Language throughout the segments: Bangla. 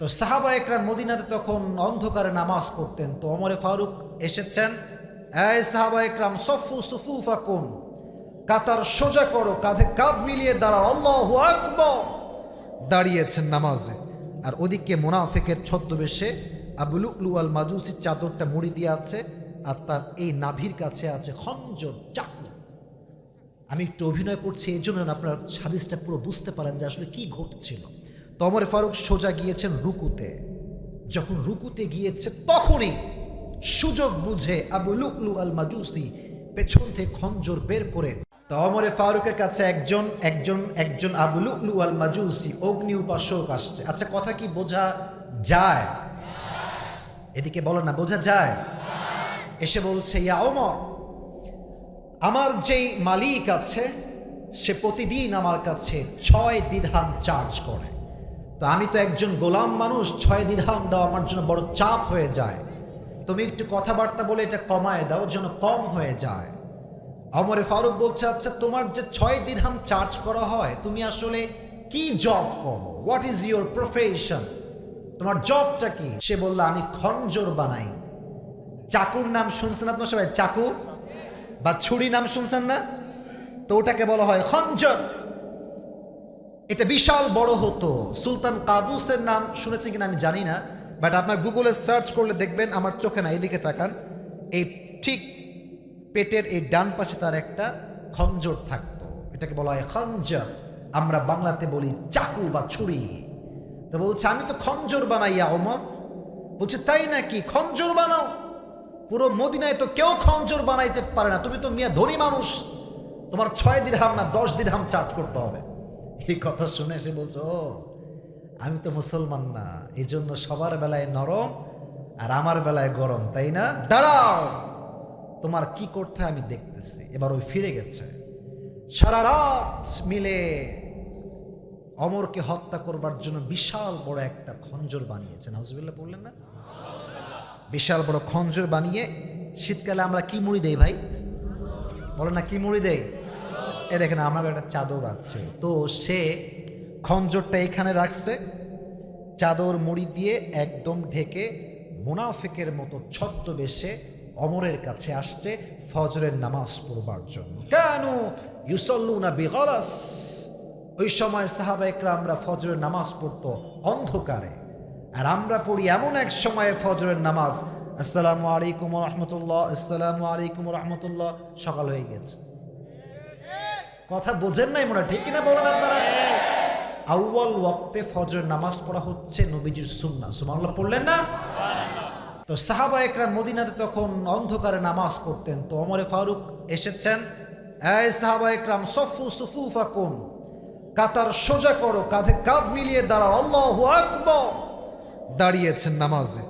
তো সাহাবা একরাম মদিনাতে তখন অন্ধকারে নামাজ পড়তেন। তো অমরে ফারুক এসেছেন, এই সাহাবা একরাম, সফু সুফু ফাকুন কাতার সোজা করো, কাঁধে কাঁধ মিলিয়ে দাঁড়াও, আল্লাহ আকবর। দাঁড়িয়েছেন নামাজে। আর ওদিকে মোনাফেকের ছদ্মবেশে আবুলুকলু আল মাজুসির চাদরটা মুড়ি দিয়ে আছে, আর তার এই নাভির কাছে আছে খঞ্জর চাকু। আমি একটু অভিনয় করছি এই জন্য আপনার সাদিসটা পুরো বুঝতে পারেন যে আসলে কি ঘটছিল। তমর ফারুক সোজা গিয়েছেন রুকুতে। যখন রুকুতে গিয়েছে, তখনই সুযোগ বুঝে আবু লুকলু আল মাজুসি পেছন থেকে খঞ্জর বের করে তমরে ফারুকের কাছে একজন একজন একজন আবু লুকলু আল মাজুসি অগ্নি উপাসক আসছে। আচ্ছা কথা কি বোঝা যায়? এদিকে বলো না, বোঝা যায়? এসে বলছে, ইয়া ওমর, আমার যেই মালিক আছে, সে প্রতিদিন আমার কাছে ছয় দিধাম চার্জ করে। তো আমি তো একজন গোলাম মানুষ, ছয় দিধাম দাও, আমার জন্য বড় চাপ হয়ে যায়। তুমি একটু কথাবার্তা বলে এটা কমায় দাও যেন কম হয়ে যায়। অমরে ফারুক বলছে আচ্ছা তোমার যে ছয় দিরহাম চার্জ করা হয়, তুমি আসলে কি জব করো? হোয়াট ইজ ইউর প্রফেশন তোমার জবটা কি? সে বলল, আমি খঞ্জর বানাই। চাকুর নাম শুনছেন আপনার সবাই? চাকু? বা ছুরি নাম শুনছেন না? তো ওটাকে বলা হয় খঞ্জর। এটা বিশাল বড় হতো। সুলতান কাবুসের নাম শুনেছেন কিনা আমি জানি না বাট আপনার গুগলে সার্চ করলে দেখবেন, আমার চোখে না, এদিকে তাকান। এই ঠিক পেটের এই ডান পাশে তার একটা খঞ্জর থাকতো। এটাকে বলা হয় খঞ্জর। আমরা বাংলাতে বলি চাকু বা ছুরি। তো বলছে, আমি তো খঞ্জর বানাইয়া অমর বলছে, তাই নাকি? খঞ্জর বানাও। পুরো মদিনায় তো কেউ খঞ্জর বানাইতে পারে না। তুমি তো মিয়া ধনী মানুষ। তোমার ছয় দিরহাম না দশ দিরহাম চার্জ করতে হবে। এই কথা শুনে সে বলছো "ও, আমি তো মুসলমান না এই জন্য সবার বেলায় নরম আর আমার বেলায় গরম তাই না? দাঁড়াও তোমার কি করতে আমি দেখতেছি। এবার ওই ফিরে গেছে। সারা রাত মিলে অমরকে হত্যা করবার জন্য বিশাল বড় একটা খঞ্জর বানিয়েছেন। হাউজবিল্লা বললেন না? বিশাল বড় খঞ্জর বানিয়ে শীতকালে আমরা কি মুড়ি দেই ভাই? বলো না কি মুড়ি দেই? এ দেখেন আমার একটা চাদর আছে। তো সে খঞ্জরটা এখানে রাখছে। চাদর মুড়ি দিয়ে একদম ঢেকে মুনাফিকের মতো ছদ্মবেশে অমরের কাছে আসছে ফজরের নামাজ পড়বার জন্য। কেন ইউসল্লুনা বিগলাস। ওই সময় সাহাবা আমরা ফজরের নামাজ পড়তো অন্ধকারে। আর আমরা পড়ি এমন এক সময়ে ফজরের নামাজ। আসসালামু আলাইকুম রহমতুল্লাহ, আসসালামু আলাইকুম রহমতুল্লাহ। সকাল হয়ে গেছে। কথা বোঝেন নাই মনে ঠিক কিনা বলেন আপনারা? আউ্বাল ওয়াক্তে ফজরের নামাজ পড়া হচ্ছে নবীজির সুন্না সুমানুল্লাহ পড়লেন না? তো সাহাবা একরাম মদিনাতে তখন অন্ধকারে নামাজ পড়তেন। তো অমরে ফারুক এসেছেন, এই সাহাবা একরাম, সফু সুফু ফাকুন কাতার সোজা করো, কাঁধে কাঁধ মিলিয়ে দাঁড়াও, আল্লাহ আকবর। দাঁড়িয়েছেন নামাজে।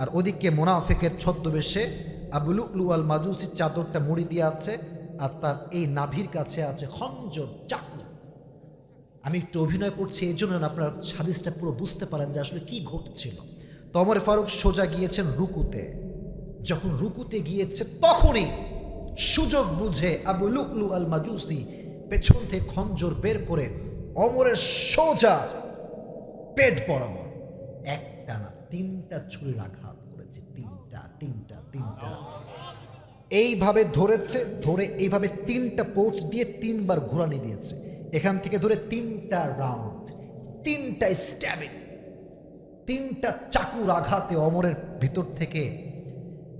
আর ওদিকে মোনাফেকের ছদ্মবেশে আবুলুকলু আল মাজুসির চাদরটা মুড়ি দিয়ে আছে। আর তার এই নাভির কাছে আছে খঞ্জর চাকু। আমি একটু অভিনয় করছি, এই জন্য আপনার হাদিসটা পুরো বুঝতে পারেন যে আসলে কি ঘটছিল। তমর ফারুক সোজা গিয়েছেন রুকুতে। যখন রুকুতে গিয়েছে, তখনই সুযোগ বুঝে আবু লুকলু আল মাজুসি পেছন থেকে খঞ্জর বের করে অমরের সোজা পেট বরাবর একটা না তিনটা ছুরির আঘাত করেছে, তিনটা তিনটা তিনটা। এইভাবে ধরেছে, ধরে এইভাবে তিনটা পোচ দিয়ে তিনবার ঘোরানি দিয়েছে। এখান থেকে ধরে তিনটা রাউন্ড তিনটা স্ট্যাবিং তিনটা চাকুর আঘাতে অমরের ভিতর থেকে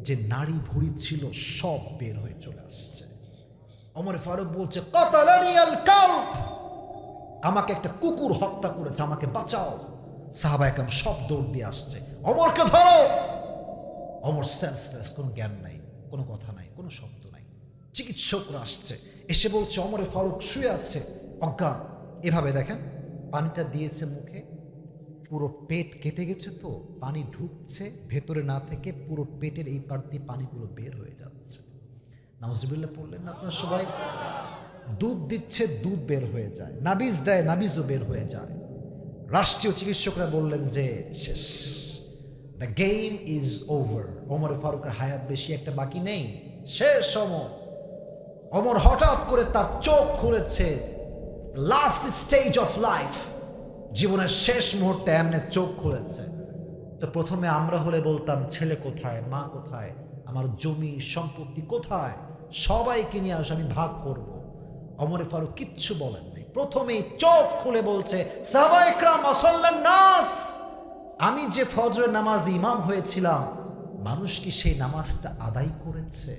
যে নারী ভুড়ি ছিল সব বের হয়ে চলে আসছে। অমর ফারুক বলছে আমাকে একটা কুকুর হত্যা করেছে, আমাকে বাঁচাও। সাহাবা একরাম সব দৌড় দিয়ে আসছে। অমরকে ধরো! অমর সেন্সলেস কোনো জ্ঞান নাই। কোনো কথা নাই, কোনো শব্দ নাই। চিকিৎসকরা আসছে, এসে বলছে, অমরে ফারুক শুয়ে আছে। অজ্ঞান। এভাবে দেখেন, পানিটা দিয়েছে মুখে, পুরো পেট কেটে গেছে তো, পানি ঢুকছে, ভেতরে না থেকে পুরো পেটের এই পার দিয়ে পানিগুলো বের হয়ে যাচ্ছে। নাউজুবিল্লাহ পড়লেন না আপনার সবাই? দুধ দিচ্ছে, দুধ বের হয়ে যায়। নাবিজ দেয়, নাবিজও বের হয়ে যায়। রাষ্ট্রীয় চিকিৎসকরা বললেন যে, শেষ। The game is over Omar ফারুকের হায়াত বেশি একটা বাকি নেই। শেষ অমর অমর হঠাৎ করে তার চোখ খুলেছে। লাস্ট স্টেজ অফ লাইফ জীবনের শেষ মুহূর্তে এমনি চোখ খুলেছে। তো প্রথমে আমরা হলে বলতাম, ছেলে কোথায়? মা কোথায়? আমার জমি, সম্পত্তি কোথায়? সবাইকে নিয়ে আসো, আমি ভাগ করব। অমরে ফারুক কিচ্ছু বলেন প্রথমেই চোখ খুলে বলছে অসল্লান নাস! আমি যে ফজরের নামাজ ইমাম হয়েছিলাম, মানুষ কি সেই নামাজটা আদায় করেছে?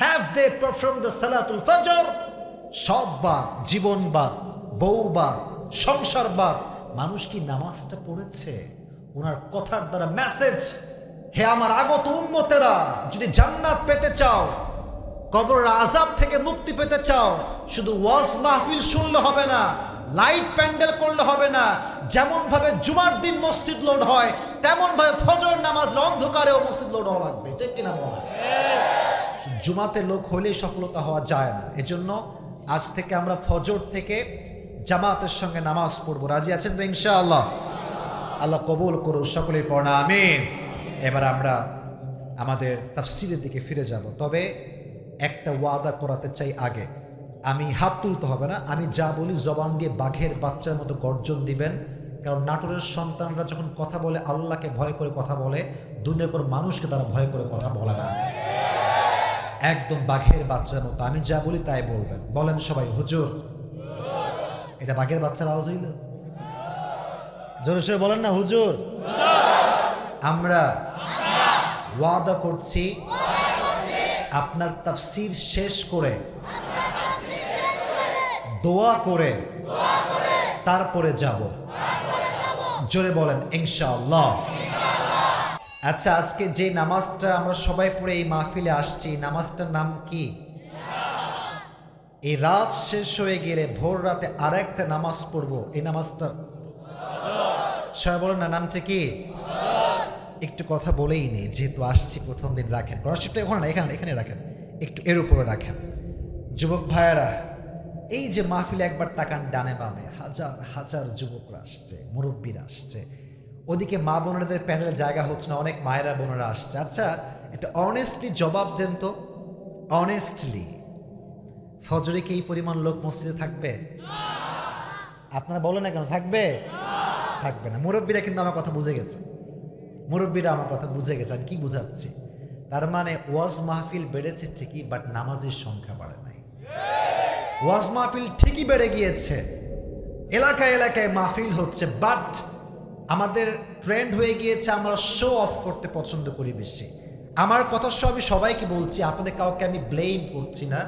হ্যাভ দে পারফর্ম দ্য সালাতুল ফজর সব বাদ, জীবন বাদ, বউ বাদ, সংসার বাদ। মানুষ কি নামাজটা পড়েছে? ওনার কথার দ্বারা মেসেজ হে আমার আগত উম্মতেরা, যদি জান্নাত পেতে চাও কবর আজাব থেকে মুক্তি পেতে চাও, শুধু ওয়াজ মাহফিল শুনলে হবে না লাইট প্যান্ডেল করলে হবে না। যেমন ভাবে জুমার দিন মসজিদ লোড হয়, তেমন ভাবে ফজর নামাজ অন্ধকারেও মসজিদ লোড হওয়া লাগবে। ঠিক কিনা বলেন জুমাতে লোক হলেই সফলতা হওয়া যায় না। এজন্য আজ থেকে আমরা ফজর থেকে জামাতের সঙ্গে নামাজ পড়ব। রাজি আছেন তো ইনশাআল্লাহ? আল্লাহ কবুল করুন সকলেই পড়া আমিন। এবার আমরা আমাদের তাফসিরের দিকে ফিরে যাব। তবে একটা ওয়াদা করাতে চাই আগে। আমি হাত তুলতে হবে না, আমি যা বলি জবান দিয়ে বাঘের বাচ্চার মতো গর্জন দিবেন। কারণ নাটোরের সন্তানরা যখন কথা বলে, আল্লাহকে ভয় করে কথা বলে, দুনিয়ার কোনো মানুষকে তারা ভয় করে কথা বলে না। একদম বাঘের বাচ্চার মতো, আমি যা বলি তাই বলবেন। বলেন সবাই, হুজুর। এটা বাঘের বাচ্চার আওয়াজ হইল? জোরে সোরে বলেন না, হুজুর। আমরা ওয়াদা করছি, আপনার তাফসির শেষ করে দোয়া করে, তারপরে যাব। জোরে বলেন, ইনশাআল্লাহ। আচ্ছা আজকে যে নামাজটা আমরা সবাই পড়ে এই মাহফিলে আসছি, নামাজটার নাম কি? এই রাত শেষ হয়ে গেলে ভোর রাতে আর একটা নামাজ পড়ব, এই নামাজটা। সবাই বলেন না, নামটা কি? একটু কথা বলেই নেই যেহেতু আসছি প্রথম দিন রাখেন। এখানে এখানে রাখেন। একটু এর উপরে রাখেন। যুবক ভাইয়েরা এই যে মাহফিলে একবার তাকান ডানে বামে, হাজার হাজার যুবকরা আসছে, মুরব্বীরা আসছে। ওদিকে মা বোনেদের প্যান্ডেলে জায়গা হচ্ছে না, অনেক মায়েরা, বোনেরা আসছে। আচ্ছা একটা অনেস্টলি জবাব দেন তো। অনেস্টলি ফজরে কি এই পরিমাণ লোক মসজিদে থাকবে? আপনারা বলেন না কেন, থাকবে? থাকবে না। মুরব্বীরা কিন্তু আমার কথা বুঝে গেছে। মুরব্বীরা আমার কথা বুঝে গেছে, আমি কি বুঝাচ্ছি? তার মানে ওয়াজ মাহফিল বেড়েছে ঠিকই বাট নামাজের সংখ্যা বাড়ে নাই। ওয়াজ মাহফিল ঠিকই বেড়ে গিয়েছে। এলাকায় এলাকায় মাহফিল হচ্ছে বাট আমাদের ট্রেন্ড হয়ে গিয়েছে আমরা শো অফ করতে পছন্দ করি বেশি। আমার কথা সব আমি সবাইকে বলছি, আপনাদের কাউকে আমি ব্লেম করছি না।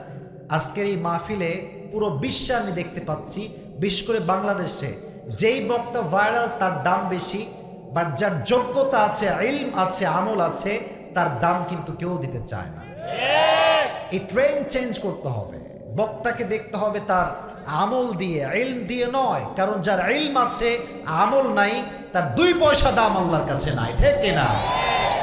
আজকের এই মাহফিলে পুরো বিশ্বে আমি দেখতে পাচ্ছি, বিশেষ করে বাংলাদেশে। যেই বক্তা ভাইরাল তার দাম বেশি বাট যার যোগ্যতা আছে ইলম আছে, আমল আছে, তার দাম কিন্তু কেউ দিতে চায় না। এই ট্রেন চেঞ্জ করতে হবে। বক্তাকে দেখতে হবে তার আমল দিয়ে এল দিয়ে নয়, কারণ যার এলম আছে, আমল নাই, তার দুই পয়সা দাম আল্লাহর কাছে নাই, ঠিক কিনা?